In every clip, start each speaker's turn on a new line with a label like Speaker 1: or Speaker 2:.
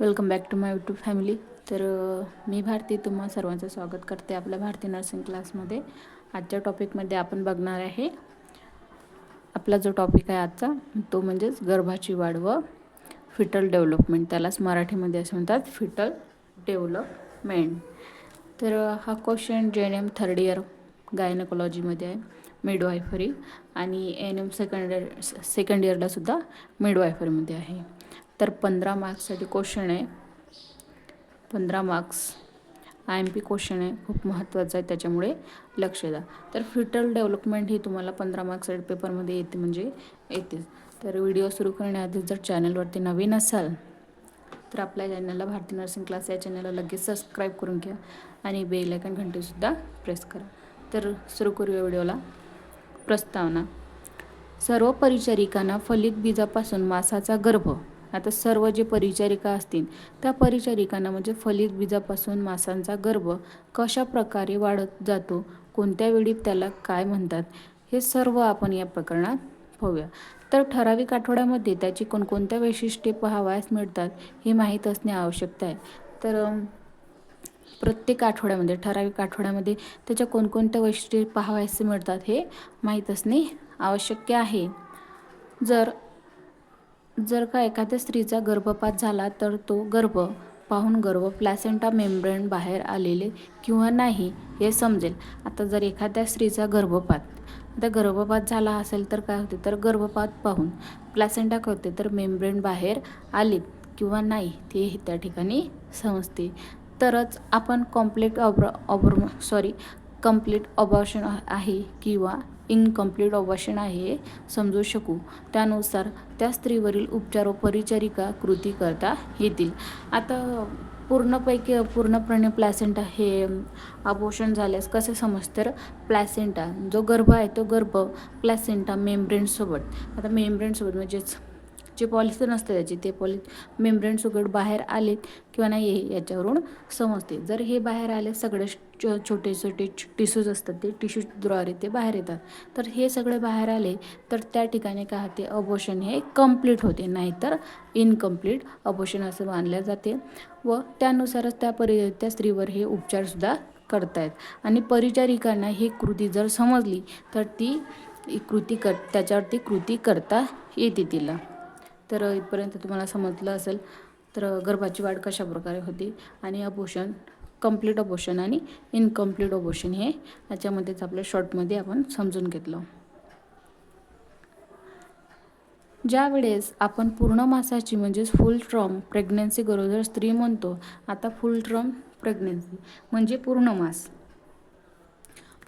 Speaker 1: Welcome back to my YouTube family. तर मी भारती तुम्हा सर्वांचं स्वागत करते आपल्या भारती नर्सिंग क्लासमध्ये. आजच्या टॉपिकमध्ये आपण बघणार आहे आपला जो टॉपिक आहे आजचा तो म्हणजेच गर्भाची वाढ व फिटल डेव्हलपमेंट त्यालाच मराठीमध्ये असं म्हणतात फिटल डेव्हलपमेंट तर हा क्वेश्चन जे एन एम थर्ड इयर गायनकॉलॉजीमध्ये आहे मिडवायफरी आणि N M second year second इयरलासुद्धा मिडवायफरीमध्ये आहे. तर पंधरा मार्क्ससाठी क्वेश्चन आहे. पंधरा marks I M P question आहे. खूप महत्त्वाचं आहे त्याच्यामुळे लक्ष द्या. तर फिटल डेव्हलपमेंट ही तुम्हाला पंधरा मार्क्ससाठी पेपरमध्ये येते म्हणजे येतेच तर व्हिडिओ सुरू करण्याआधी जर चॅनलवरती नवीन असाल तर आपल्या चॅनलला भारती नर्सिंग क्लास या चॅनलला लगेच सबस्क्राईब करून घ्या आणि बेल आयकन घंटीसुद्धा प्रेस करा. तर सुरू करूया व्हिडिओला प्रस्तावना. सर्व परिचारिकांना फलित बीजापासून मासाचा गर्भ. आता सर्व जे परिचारिका असतील त्या परिचारिकांना म्हणजे फलित बीजापासून मासांचा गर्भ कशा प्रकारे वाढत जातो कोणत्या वेळी त्याला काय म्हणतात हे सर्व आपण या प्रकरणात पाहूया. तर ठराविक आठवड्यामध्ये त्याची कोणकोणत्या वैशिष्ट्ये पाहावयास मिळतात हे माहीत असणे आवश्यक आहे. तर प्रत्येक आठवड्यामध्ये ठराविक आठवड्यामध्ये त्याच्या कोणकोणत्या वैशिष्ट्ये पाहावयास मिळतात हे माहीत असणे आवश्यक आहे. जर जर का एखाद्या स्त्रीचा गर्भपात झाला तर तो गर्भ पाहून गर्भ प्लॅसेंटा मेम्ब्रेन बाहेर आलेले किंवा नाही हे समजेल. आता जर एखाद्या स्त्रीचा गर्भपात आता गर्भपात झाला असेल तर काय होते? तर गर्भपात पाहून प्लॅसेंटा कळते तर मेम्ब्रेन बाहेर आले किंवा नाही ते त्या ठिकाणी समजते. तरच आपण कॉम्प्लीट ऑब्र ऑब्र सॉरी कंप्लीट ऑबॉर्शन आहे किंवा इनकम्प्लीट अवशन आहे हे समजू शकू. त्यानुसार त्या स्त्रीवरील उपचार व परिचारिका कृती करता येतील. आता पूर्णपैकी पूर्णपणे प्लॅसेंटा हे अबोशन झाल्यास कसे समजतं? तर प्लॅसेंटा जो गर्भ आहे तो गर्भ प्लॅसेंटा मेम्ब्रेनसोबत आता मेम्ब्रेनसोबत म्हणजेच जे पॉलिथिन असते त्याची ते पॉलि मेम्ब्रेन सुगड बाहेर आलेत किंवा नाही हे याच्यावरून समजते. जर हे बाहेर आले सगळे च- छोटे छोटे टिश्यूज असतात ते टिश्यूद्वारे ते बाहेर येतात. तर हे सगळे बाहेर आले तर त्या ठिकाणी काय होते अबोशन हे कंप्लीट होते. नाहीतर इनकम्प्लीट अबोशन असं मानले जाते व त्यानुसारच त्या परि त्या स्त्रीवर हे उपचारसुद्धा करतायत. आणि परिचारिकांना ही कृती जर समजली तर ती कृती कर त्याच्यावरती कृती करता येते तिला. तर इथपर्यंत तुम्हाला समजलं असेल तर गर्भाची वाढ कशा प्रकारे होती आणि अपोषण कंप्लीट अपोषण आणि इनकम्प्लीट अपोषण हे याच्यामध्येच आपल्या शॉर्टमध्ये आपण समजून घेतलं. ज्या वेळेस आपण पूर्ण मासाची म्हणजेच फुल ट्रम प्रेग्नन्सी गरोदर स्त्री म्हणतो आता फुल ट्रम प्रेग्नन्सी म्हणजे पूर्ण मास.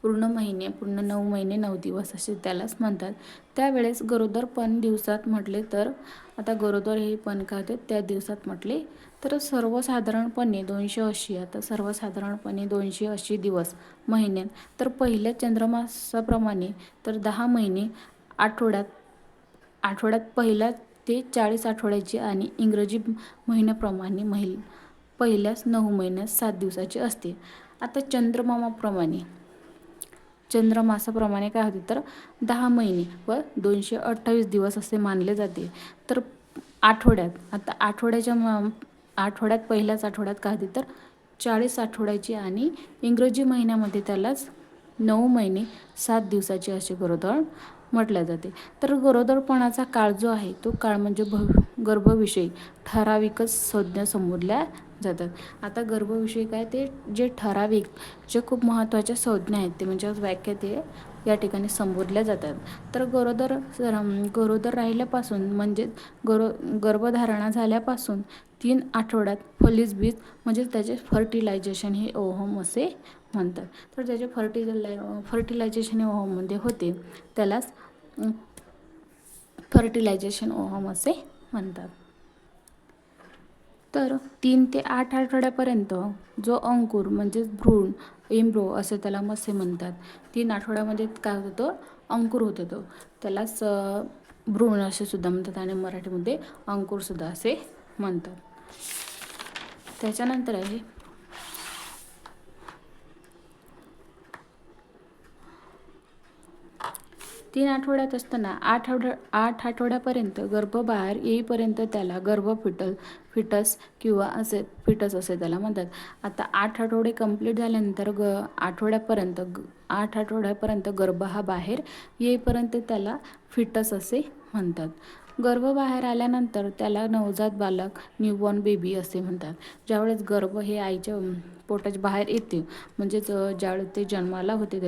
Speaker 1: पूर्ण महिने पूर्ण नऊ महिने नऊ दिवस असे त्यालाच म्हणतात. त्यावेळेस गरोदर पण दिवसात म्हटले तर आता गरोदर हे पण खाते त्या दिवसात म्हटले तर सर्वसाधारणपणे दोनशे अशी आता सर्वसाधारणपणे दोनशे अशी दिवस महिन्यात तर पहिल्या चंद्रमासाप्रमाणे तर दहा महिने आठवड्यात आठवड्यात पहिल्या ते चाळीस आठवड्याची आणि इंग्रजी महिन्याप्रमाणे महिल पहिल्याच नऊ महिन्यात सात दिवसाची असते. आता चंद्रमामाप्रमाणे चंद्रमासाप्रमाणे काय होते तर दहा महिने व दोनशे अठ्ठावीस दिवस असे मानले जाते. तर आठवड्यात आता आठवड्याच्या म आठवड्यात पहिल्याच आठवड्यात काय होते तर चाळीस आठवड्याची आणि इंग्रजी महिन्यामध्ये त्यालाच नऊ महिने सात दिवसाची असे गरोदर म्हटल्या जाते. तर गरोदरपणाचा काळ जो आहे तो काळ म्हणजे भव गर्भविषयी ठराविकच संज्ञा समोरल्या जातात. आता गर्भविषयी काय ते जे ठराविक जे खूप महत्त्वाच्या संज्ञा आहेत ते म्हणजे व्याख्या ते या ठिकाणी संबोधल्या जातात. तर गरोदर गरोदर राहिल्यापासून म्हणजे गरो गर्भधारणा झाल्यापासून तीन आठवड्यात फलीज बीज म्हणजे त्याचे फर्टिलायझेशन हे ओहम असे म्हणतात. तर त्याचे फर्टिलाय फर्टिलायझेशन हे ओहममध्ये होते. त्यालाच फर्टिलायझेशन ओहम असे म्हणतात. तर तीन ते आठ आठवड्यापर्यंत जो अंकुर म्हणजेच भ्रूण इम्ब्रो असे त्याला मसे म्हणतात तीन आठवड्यामध्ये काय होतं अंकुर होतो तो त्यालाच भ्रूण असे सुद्धा म्हणतात आणि मराठीमध्ये अंकुरसुद्धा असे म्हणतात. त्याच्यानंतर आहे तीन आठवड्यात असताना आठ आठवड्या आठ आठवड्यापर्यंत गर्भ बाहेर येईपर्यंत त्याला गर्भ फिटल फिटस किंवा असे फिटस असे त्याला म्हणतात. आता आठ आठवडे कंप्लीट झाल्यानंतर ग आठवड्यापर्यंत ग आठ आठवड्यापर्यंत गर्भ हा बाहेर येईपर्यंत त्याला फिटस असे म्हणतात. गर्भ बाहेर आल्यानंतर त्याला नवजात बालक न्यूबॉर्न बेबी असे म्हणतात. ज्यावेळेस गर्भ हे आईच्या पोटाच्या बाहेर येते म्हणजेच ज्यावेळेस ते जन्माला होते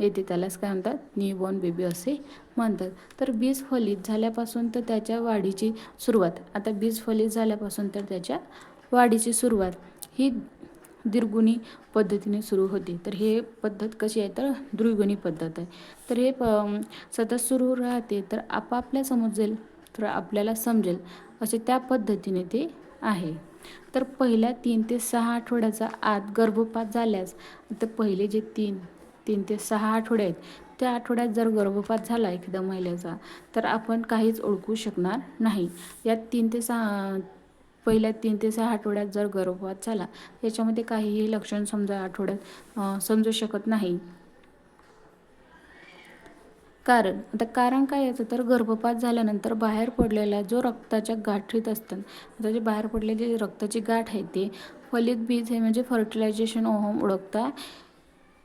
Speaker 1: येते त्यालाच काय म्हणतात? न्यूबॉर्न बेबी असे म्हणतात. तर बीज फलित झाल्यापासून तर त्याच्या वाढीची सुरुवात. आता बीज फलित झाल्यापासून तर त्याच्या वाढीची सुरुवात ही दीर्घुणी पद्धतीने सुरू होते. तर हे पद्धत कशी आहे? तर द्विगुणी पद्धत आहे. तर हे प सतत सुरू राहते. तर आपापल्या समजेल तर आपल्याला समजेल असे त्या पद्धतीने ते आहे. तर पहिल्या तीन ते सहा आठवड्याचा आत गर्भपात झाल्यास तर पहिले जे तीन तीन ते सहा आठवडे आहेत त्या आठवड्यात जर गर्भपात झाला एखाद्या महिलेचा तर आपण काहीच ओळखू शकणार नाही. यात तीन ते सहा पहिल्या तीन ते सहा आठवड्यात जर गर्भपात झाला याच्यामध्ये काहीही लक्षण समजा आठवड्यात समजू शकत नाही. कारण आता कारण काय याचं? तर गर्भपात झाल्यानंतर बाहेर पडलेला जो रक्ताच्या गाठीत असतात आता जे बाहेर पडलेली रक्ताची गाठ आहे ते फलित बीज हे म्हणजे फर्टिलायझेशन ओहम ओळखता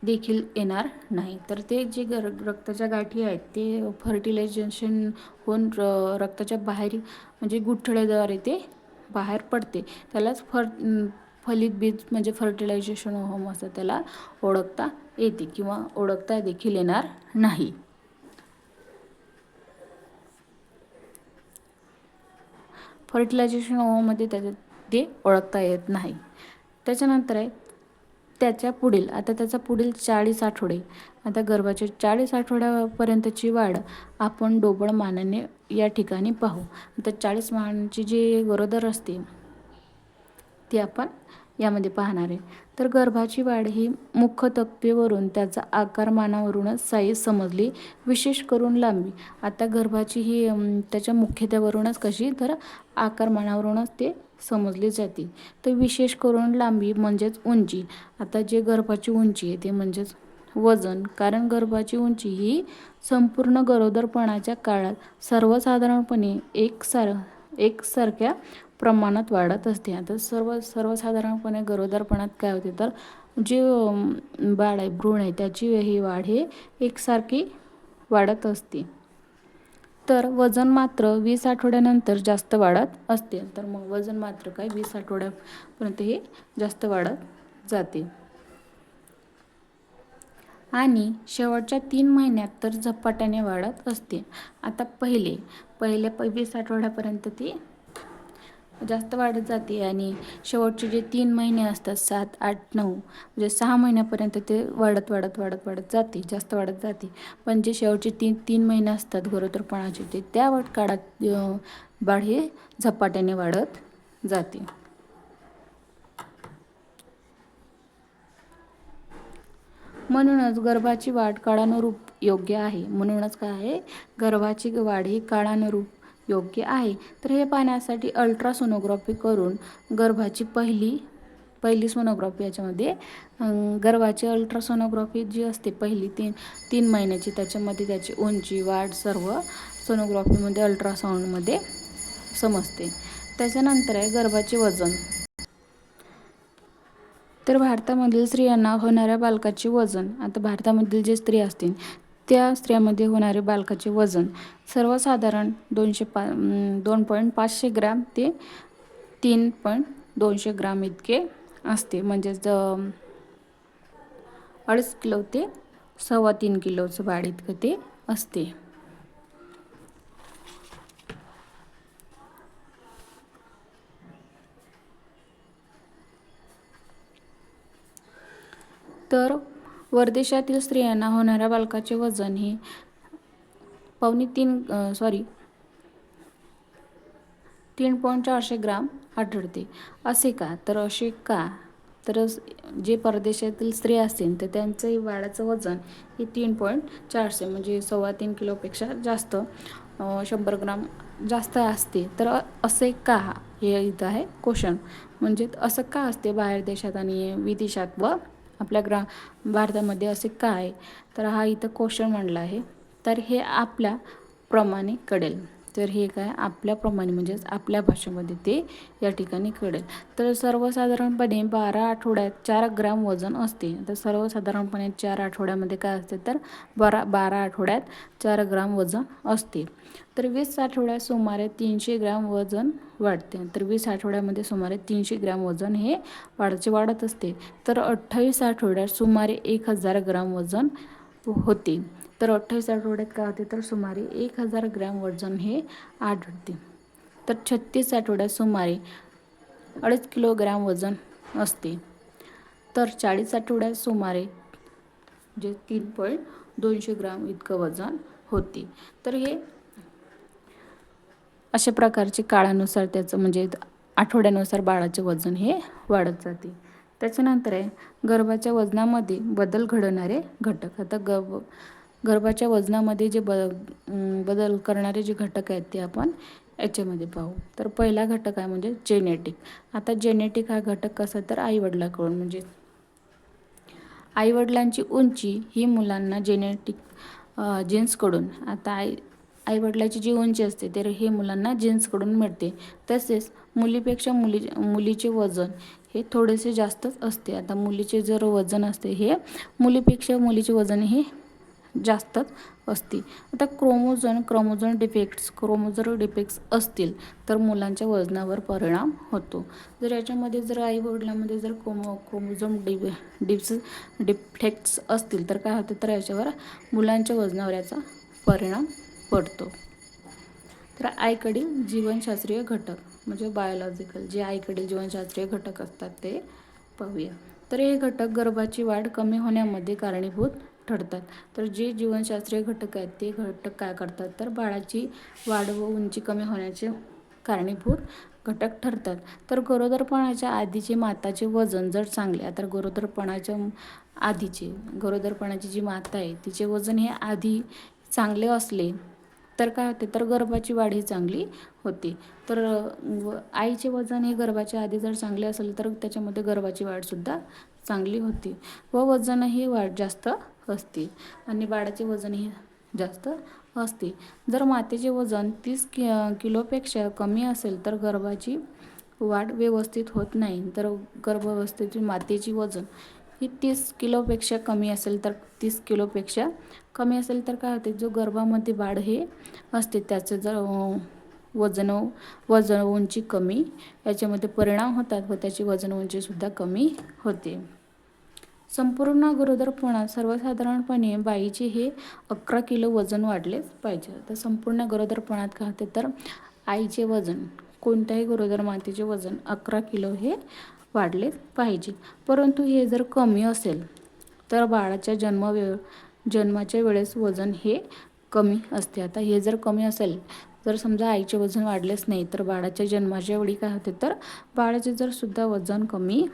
Speaker 1: देखील येणार नाही. तर ते जे गर रक्ताच्या गाठी आहेत ते फर्टिलायझेशन होऊन र रक्ताच्या बाहेर म्हणजे गुठळ्याद्वारे ते बाहेर पडते. त्यालाच फर फलित बीज म्हणजे फर्टिलायझेशन ओहम असं त्याला ओळखता येते किंवा ओळखता देखील येणार नाही. फर्टिलायझेशन ओव्हमध्ये त्याच्या ते ओळखता येत नाही. त्याच्यानंतर आहे त्याच्या पुढील आता त्याचा पुढील चाळीस आठवडे आता गर्भाच्या चाळीस आठवड्यापर्यंतची वाढ आपण डोबळ मानाने या ठिकाणी पाहू. तर चाळीस मानाची जी गरोदर असते ती आपण यामध्ये पाहणार आहे तर गर्भाची वाढ ही मुख्य तप्पेवरून त्याचा आकारमानावरूनच साईज समजली विशेष करून लांबी. आता गर्भाची ही त्याच्या मुख्यत्यावरूनच कशी तर आकारमानावरूनच ते समजली जाते. तर विशेष करून लांबी म्हणजेच उंची. आता जे गर्भाची उंची आहे ते म्हणजेच वजन. कारण गर्भाची उंची ही संपूर्ण गरोदरपणाच्या काळात सर्वसाधारणपणे एकसार एकसारख्या प्रमाणात वाढत असते. आता सर्व सर्वसाधारणपणे गरोदरपणात काय होते तर जे बाळ आहे भ्रूण आहे त्याची ही वाढ हे एकसारखी वाढत असते. तर वजन मात्र वीस आठवड्यानंतर जास्त वाढत असते. तर मग वजन मात्र काय? वीस आठवड्यापर्यंत हे जास्त वाढत जाते. आणि शेवटच्या तीन महिन्यात तर झपाट्याने वाढत असते आता पहिले पहिले वीस आठवड्यापर्यंत ती जास्त वाढत जाते आणि शेवटचे जे तीन महिने असतात सात आठ नऊ म्हणजे सहा महिन्यापर्यंत ते वाढत वाढत वाढत वाढत जाते जास्त वाढत जाते. पण जे शेवटचे तीन तीन महिने असतात गरोदरपणाचे ते त्या काळात बाळ हे झपाट्याने वाढत जाते. म्हणूनच गर्भाची वाढ काळानुरूप योग्य आहे. म्हणूनच काय आहे? गर्भाची वाढ ही काळानुरूप योग्य आहे. तर हे पाहण्यासाठी अल्ट्रासोनोग्राफी करून गर्भाची पहिली पहिली सोनोग्राफी याच्यामध्ये गर्भाची अल्ट्रासोनोग्राफी जी असते पहिली तीन तीन महिन्याची त्याच्यामध्ये त्याची उंची वाढ सर्व सोनोग्राफीमध्ये अल्ट्रासाऊंडमध्ये समजते. त्याच्यानंतर आहे गर्भाचे वजन. तर भारतामधील स्त्रियांना होणाऱ्या बालकाचे वजन आता भारतामधील जे स्त्री असतील त्या स्त्रियामध्ये होणारे बालकाचे वजन सर्वसाधारण दोनशे पा दोन पॉईंट पाचशे ग्रॅम ते तीन पॉईंट दोनशे ग्राम इतके असते. म्हणजेच अडीच किलो ते सव्वा तीन किलोचं बाळ इतकं ते असते. तर परदेशातील स्त्रियांना होणाऱ्या बालकाचे वजन हे पावणे तीन सॉरी तीन पॉईंट चारशे ग्राम आढळते. असे का? तर असे का? तर जे परदेशातील स्त्री असतील तर त्यांचंही बाळाचं वजन हे तीन पॉईंट चारशे म्हणजे सव्वा तीन किलोपेक्षा जास्त शंभर ग्राम जास्त असते. तर असे का? हे इथं आहे क्वेश्चन म्हणजे असं का असते बाहेर देशात आणि विदेशात व आपल्या ग्रा भारतामध्ये असे काय? तर हा इथं क्वेश्चन म्हणला आहे. तर हे आपल्या प्रमाणे कळेल. तर हे काय आपल्याप्रमाणे म्हणजेच आपल्या भाषेमध्ये ते या ठिकाणी कळेल. तर सर्वसाधारणपणे बारा आठवड्यात चार ग्राम वजन असते. तर सर्वसाधारणपणे चार आठवड्यामध्ये काय असते? तर बारा बारा आठवड्यात चार ग्राम वजन असते. तर वीस आठवड्यात सुमारे तीनशे ग्रॅम वजन वाढते. तर वीस आठवड्यामध्ये सुमारे तीनशे ग्रॅम वजन हे वाढचे वाढत असते. तर अठ्ठावीस आठवड्यात सुमारे एक हजार ग्राम वजन होते. तर अठ्ठावीस आठवड्यात काय होते? तर सुमारे एक हजार ग्रॅम वजन हे आढळते तर छत्तीस आठवड्यात सुमारे अडीच किलोग्रॅम वजन असते. तर चाळीस आठवड्यात सुमारे जे तीन पॉईंट दोनशे ग्राम इतकं वजन होते. तर हे अशा प्रकारचे काळानुसार त्याचं म्हणजे आठवड्यानुसार बाळाचे वजन हे वाढत जाते. त्याच्यानंतर आहे गर्भाच्या वजनामध्ये बदल घडवणारे घटक. आता गर्भ गर्भाच्या वजनामध्ये जे ब बदल करणारे जे घटक आहेत ते आपण याच्यामध्ये पाहू. तर पहिला घटक आहे म्हणजे जेनेटिक आता जेनेटिक हा घटक कसा तर आईवडिलाकडून. म्हणजे आईवडिलांची उंची ही मुलांना जेनेटिक जीन्सकडून आता आई आईवडिलाची जी उंची असते तर हे मुलांना जीन्सकडून मिळते. तसेच मुलीपेक्षा मुली मुलीचे वजन हे थोडेसे जास्तच असते. आता मुलीचे जर वजन असते हे मुलीपेक्षा मुलीचे वजन हे जास्तच असते आता क्रोमोझोन क्रोमोझोन डिफेक्ट्स क्रोमोझोन डिफेक्ट्स असतील तर मुलांच्या वजनावर परिणाम होतो. जर याच्यामध्ये जर आई वडिलांमध्ये जर क्रोमो क्रोमोझोम डि डिप्स डिफेक्ट्स असतील तर काय होतं? तर याच्यावर मुलांच्या वजनावर याचा परिणाम पडतो. तर आईकडील जीवनशास्त्रीय घटक म्हणजे बायोलॉजिकल जे आईकडील जीवनशास्त्रीय घटक असतात ते पाहूया. तर हे घटक गर्भाची वाढ कमी होण्यामध्ये कारणीभूत ठरतात. तर जे जीवनशास्त्रीय घटक आहेत ते घटक काय करतात? तर बाळाची वाढ व उंची कमी होण्याचे कारणीभूत घटक ठरतात. तर गरोदरपणाच्या आधीचे माताचे वजन जर चांगले तर गरोदरपणाच्या आधीचे गरोदरपणाची जी माता आहे तिचे वजन हे आधी चांगले असले तर काय होते? तर गर्भाची वाढ ही चांगली होते. तर व आईचे वजन हे गर्भाच्या आधी जर चांगले असेल तर त्याच्यामध्ये गर्भाची वाढसुद्धा चांगली होते. व वजनही वाढ जास्त असते आणि बाळाचे वजनही जास्त असते जर मातेचे वजन तीस कि किलोपेक्षा कमी असेल तर गर्भाची वाढ व्यवस्थित होत नाही. तर गर्भावस्थेची मातेची वजन ही तीस किलोपेक्षा कमी असेल तर तीस किलोपेक्षा कमी असेल तर काय होते? जो गर्भामध्ये बाळ हे असते त्याचं जर वजन वजन उंची कमी याच्यामध्ये परिणाम होतात व त्याची वजन उंचीसुद्धा कमी होते. संपूर्ण गरोदरपणात सर्वसाधारणपणे बाईचे हे अकरा किलो वजन वाढलेच पाहिजे. तर संपूर्ण गरोदरपणात काय होते तर आईचे वजन कोणत्याही गरोदर मातेचे वजन अकरा किलो हे वाढलेच पाहिजे. परंतु हे जर कमी असेल तर बाळाच्या जन्म वे जन्माच्या वेळेस वजन हे कमी असते. आता हे जर कमी असेल जर समजा आईचे वजन वाढलेच नाही तर बाळाच्या जन्माच्या वेळी काय होते तर बाळाचे जर सुद्धा वजन कमी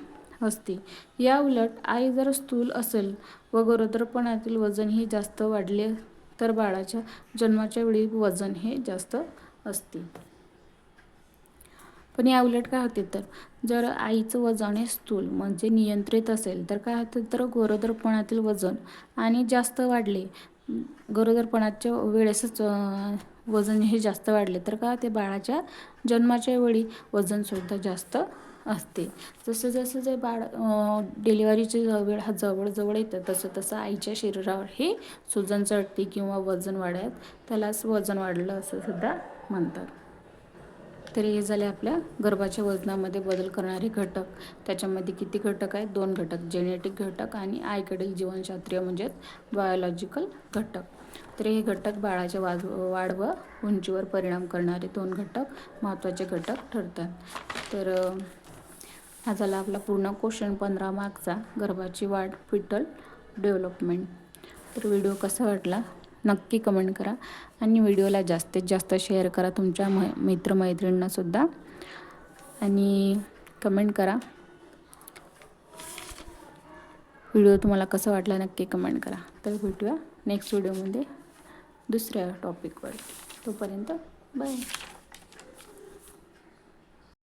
Speaker 1: असते. या उलट आई जर स्थूल असेल व गरोदरपणातील वजन हे जास्त वाढले तर बाळाच्या जन्माच्या वेळी वजन हे जास्त असते. पण या उलट काय होते तर? जर आईचं वजन हे स्थूल म्हणजे नियंत्रित असेल तर काय होते तर गरोदरपणातील वजन आणि जास्त वाढले गरोदरपणाच्या वेळेसच वजन हे जास्त वाढले तर काय ते बाळाच्या जन्माच्या वेळी वजनसुद्धा जास्त असते. जसं जसं जे बाळ डिलिव्हरीचे वेळ हा जवळजवळ येतं तसं तसं आईच्या शरीरावर हे सुजन चढते किंवा वजन वाढत त्यालाच वजन वाढलं असं सुद्धा म्हणतात. तर हे झाले आपल्या गर्भाच्या वजनामध्ये बदल करणारे घटक. त्याच्यामध्ये किती घटक आहेत? दोन घटक जेनेटिक घटक आणि आईकडील जीवनशास्त्रीय म्हणजेच बायोलॉजिकल घटक. तर हे घटक बाळाच्या वाज वाढ व उंचीवर परिणाम करणारे दोन घटक महत्त्वाचे घटक ठरतात. तर हा झाला आपला पूर्ण क्वेश्चन पंधरा मार्कचा गर्भाची वाढ फिटल डेव्हलपमेंट तर व्हिडिओ कसा वाटला? नक्की कमेंट करा. आणि व्हिडिओला जास्तीत जास्त शेअर करा तुमच्या मै मित्रमैत्रिणींनासुद्धा आणि कमेंट करा. व्हिडिओ तुम्हाला कसा वाटला नक्की कमेंट करा. तर भेटूया नेक्स्ट व्हिडिओमध्ये दुसऱ्या टॉपिकवर तोपर्यंत बाय